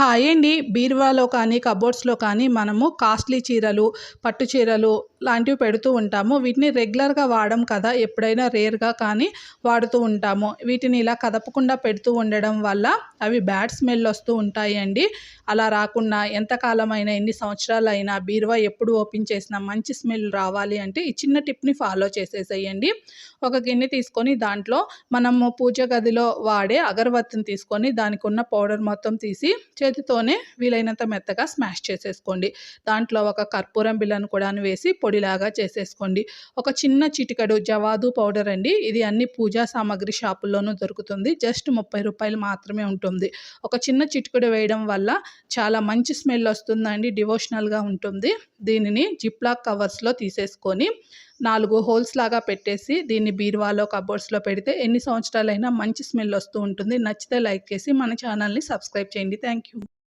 Hi అండి బీరువాలో కానీ కబోర్డ్స్లో కానీ మనము కాస్ట్లీ చీరలు పట్టు చీరలు లాంటివి పెడుతూ ఉంటాము. వీటిని రెగ్యులర్గా వాడడం కదా ఎప్పుడైనా రేర్గా కానీ వాడుతూ ఉంటాము. వీటిని ఇలా కదపకుండా పెడుతూ ఉండడం వల్ల అవి బ్యాడ్ స్మెల్ వస్తూ ఉంటాయి అండి. అలా రాకుండా ఎంతకాలమైనా ఎన్ని సంవత్సరాలైనా బీరువా ఎప్పుడు ఓపెన్ చేసినా మంచి స్మెల్ రావాలి అంటే ఈ చిన్న టిప్ని ఫాలో చేసేసేయండి. ఒక గిన్నె తీసుకొని దాంట్లో మనము పూజ గదిలో వాడే అగరబత్తిని తీసుకొని దానికి ఉన్న పౌడర్ మొత్తం తీసి చేతితోనే వీలైనంత మెత్తగా స్మాష్ చేసేసుకోండి. దాంట్లో ఒక కర్పూరం బిళ్ళను కూడా వేసి పొడిలాగా చేసేసుకోండి. ఒక చిన్న చిటికడు జవాదు పౌడర్ అండి. ఇది అన్ని పూజా సామాగ్రి షాపుల్లోనూ దొరుకుతుంది. జస్ట్ ముప్పై రూపాయలు మాత్రమే ఉంటుంది. ఒక చిన్న చిటికడు వేయడం వల్ల చాలా మంచి స్మెల్ వస్తుందండి. డివోషనల్గా ఉంటుంది. దీనిని జిప్లాక్ కవర్స్లో తీసేసుకొని నాలుగు హోల్స్ లాగా పెట్టేసి దీన్ని బీరువాలో కబోర్డ్స్లో పెడితే ఎన్ని సంవత్సరాలైనా మంచి స్మెల్ వస్తూ ఉంటుంది. నచ్చితే లైక్ చేసి మన ఛానల్ని సబ్స్క్రైబ్ చేయండి. Thank you